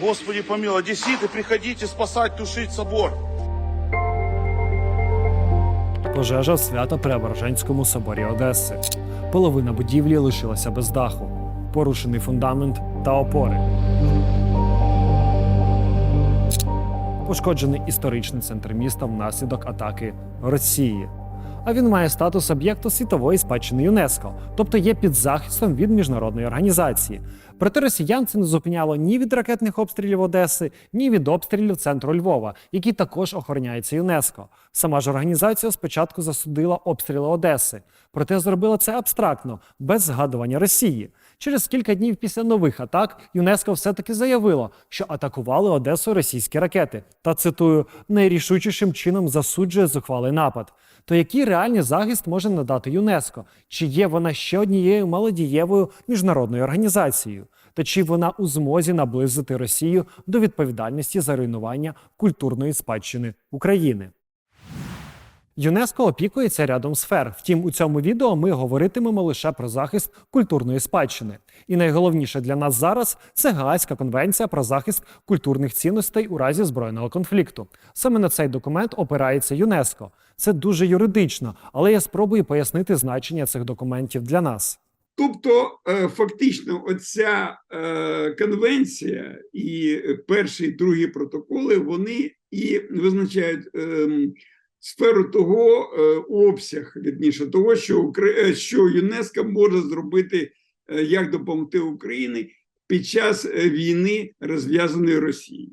Господи помилуй, одесситы, приходите спасать, тушить собор. Пожежа в Свято-Преображенському соборі Одеси. Половина будівлі лишилася без даху, порушений фундамент та опори. Пошкоджений історичний центр міста внаслідок атаки Росії. А він має статус об'єкту світової спадщини ЮНЕСКО, тобто є під захистом від міжнародної організації. Проте росіян це не зупиняло ні від ракетних обстрілів Одеси, ні від обстрілів центру Львова, який також охороняється ЮНЕСКО. Сама ж організація спочатку засудила обстріли Одеси, проте зробила це абстрактно, без згадування Росії. Через кілька днів після нових атак ЮНЕСКО все-таки заявило, що атакували Одесу російські ракети, та цитую найрішучішим чином засуджує зухвалий напад. То який реальний захист може надати ЮНЕСКО? Чи є вона ще однією малодієвою міжнародною організацією? Та чи вона у змозі наблизити Росію до відповідальності за руйнування культурної спадщини України? ЮНЕСКО опікується рядом сфер. Втім, у цьому відео ми говоритимемо лише про захист культурної спадщини. І найголовніше для нас зараз це Гаазька конвенція про захист культурних цінностей у разі збройного конфлікту. Саме на цей документ опирається ЮНЕСКО. Це дуже юридично, але я спробую пояснити значення цих документів для нас. Тобто, е, фактично, оця е, конвенція і перший і другий протоколи вони і визначають ем, сферу того е, обсяг, вірніше, того, що Укра- е, що ЮНЕСКО може зробити, е, як допомогти Україні під час е, війни розв'язаної Росією.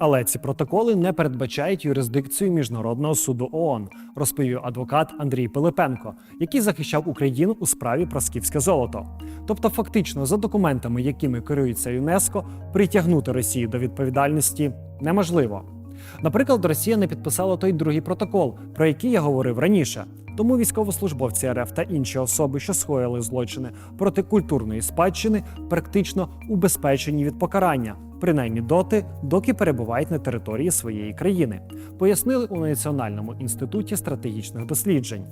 Але ці протоколи не передбачають юрисдикцію міжнародного суду ООН, розповів адвокат Андрій Пилипенко, який захищав Україну у справі про скіфське золото. Тобто, фактично, за документами, якими керується ЮНЕСКО, притягнути Росію до відповідальності неможливо. Наприклад, Росія не підписала той другий протокол, про який я говорив раніше. Тому військовослужбовці РФ та інші особи, що скоїли злочини проти культурної спадщини, практично убезпечені від покарання, принаймні доти, доки перебувають на території своєї країни, пояснили у Національному інституті стратегічних досліджень.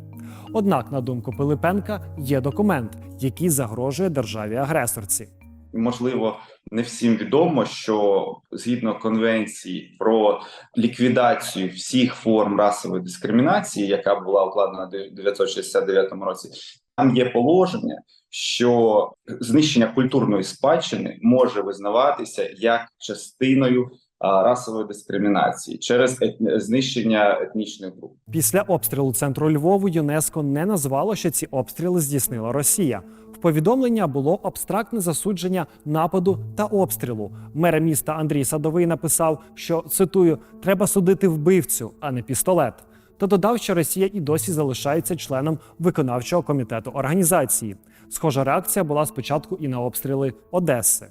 Однак, на думку Пилипенка, є документ, який загрожує державі-агресорці. можливо, не всім відомо, що згідно конвенції про ліквідацію всіх форм расової дискримінації, яка була укладена в 1969 році, там є положення, що знищення культурної спадщини може визнаватися як частиною расової дискримінації через етні- знищення етнічних груп. Після обстрілу центру Львову ЮНЕСКО не назвало, що ці обстріли здійснила Росія. Повідомлення було абстрактне засудження нападу та обстрілу. Мер міста Андрій Садовий написав, що цитую: треба судити вбивцю, а не пістолет. Та додав, що Росія і досі залишається членом виконавчого комітету організації. Схожа реакція була спочатку і на обстріли Одеси.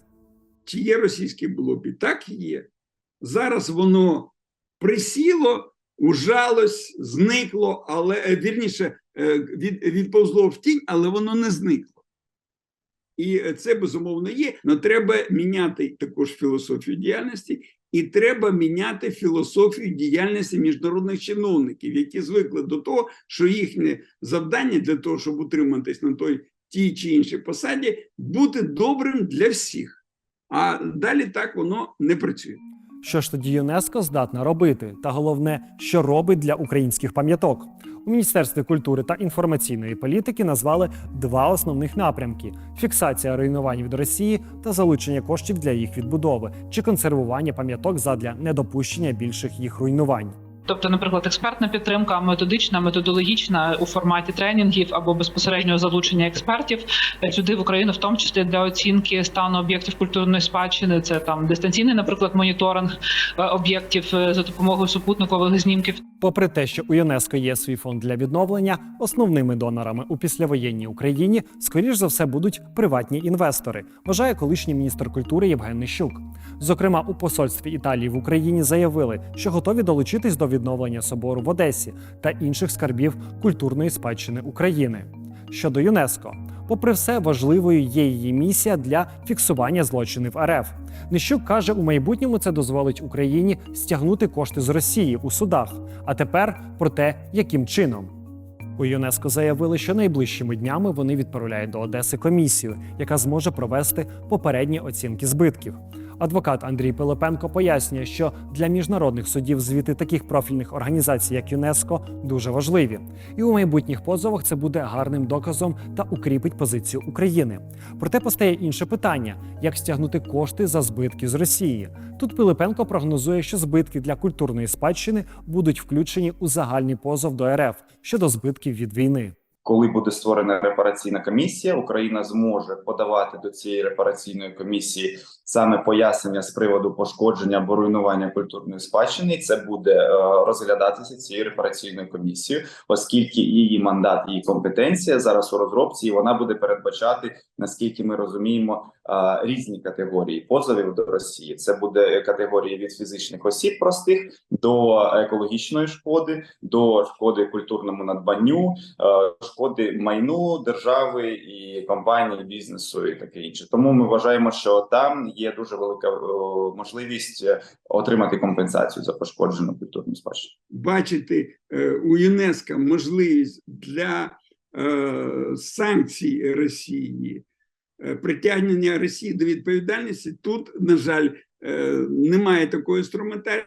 Чи є російське блобі? Так є. Зараз воно присіло, ужалось, зникло, але е, вірніше е, від, відповзло в тінь, але воно не зникло. І це безумовно є. але треба міняти також філософію діяльності, і треба міняти філософію діяльності міжнародних чиновників, які звикли до того, що їхнє завдання для того, щоб утриматись на той тій чи іншій посаді, бути добрим для всіх. А далі так воно не працює. Що ж тоді ЮНЕСКО здатна робити? Та головне, що робить для українських пам'яток? У Міністерстві культури та інформаційної політики назвали два основних напрямки: фіксація руйнувань від Росії та залучення коштів для їх відбудови чи консервування пам'яток задля недопущення більших їх руйнувань. Тобто, наприклад, експертна підтримка, методична, методологічна у форматі тренінгів або безпосереднього залучення експертів сюди в Україну, в тому числі для оцінки стану об'єктів культурної спадщини. Це там дистанційний, наприклад, моніторинг е, об'єктів е, за допомогою супутникових знімків. Попри те, що у ЮНЕСКО є свій фонд для відновлення, основними донорами у післявоєнній Україні, скоріш за все, будуть приватні інвестори, вважає колишній міністр культури Євген Нищук. Зокрема, у посольстві Італії в Україні заявили, що готові долучитись до відновлення собору в Одесі та інших скарбів культурної спадщини України. Щодо ЮНЕСКО, попри все, важливою є її місія для фіксування злочинів РФ. Нищук каже, у майбутньому це дозволить Україні стягнути кошти з Росії у судах. А тепер про те, яким чином. У ЮНЕСКО заявили, що найближчими днями вони відправляють до Одеси комісію, яка зможе провести попередні оцінки збитків. Адвокат Андрій Пилипенко пояснює, що для міжнародних судів звіти таких профільних організацій, як ЮНЕСКО, дуже важливі, і у майбутніх позовах це буде гарним доказом та укріпить позицію України. Проте постає інше питання: як стягнути кошти за збитки з Росії. Тут Пилипенко прогнозує, що збитки для культурної спадщини будуть включені у загальний позов до РФ щодо збитків від війни. Коли буде створена репараційна комісія, Україна зможе подавати до цієї репараційної комісії саме пояснення з приводу пошкодження або руйнування культурної спадщини. І Це буде е, розглядатися цією репараційною комісією, оскільки її мандат, її компетенція зараз у розробці, і вона буде передбачати, наскільки ми розуміємо, е, різні категорії позовів до Росії. Це буде категорії від фізичних осіб простих до екологічної шкоди, до шкоди культурному надбанню. Шкоди майну держави і компанії, бізнесу і таке інше. Тому ми вважаємо, що там є дуже велика е, можливість е, отримати компенсацію за пошкоджену культурну спадщину. бачити е, у ЮНЕСКО можливість для санкцій Росії, притягнення Росії до відповідальності, тут, на жаль, немає такого інструментарія.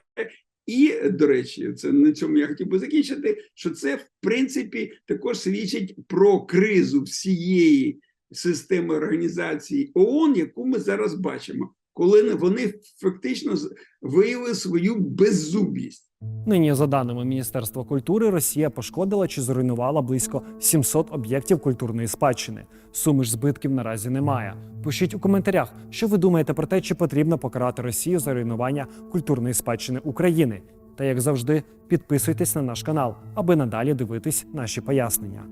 І, до речі, це на цьому я хотів би закінчити, що це в принципі також свідчить про кризу всієї системи організації ООН, яку ми зараз бачимо, коли вони фактично виявили свою беззубість. Нині, за даними Міністерства культури, Росія пошкодила чи зруйнувала близько 700 об'єктів культурної спадщини. Суми ж збитків наразі немає. Пишіть у коментарях, що ви думаєте про те, чи потрібно покарати Росію за руйнування культурної спадщини України. Та як завжди, підписуйтесь на наш канал, аби надалі дивитись наші пояснення.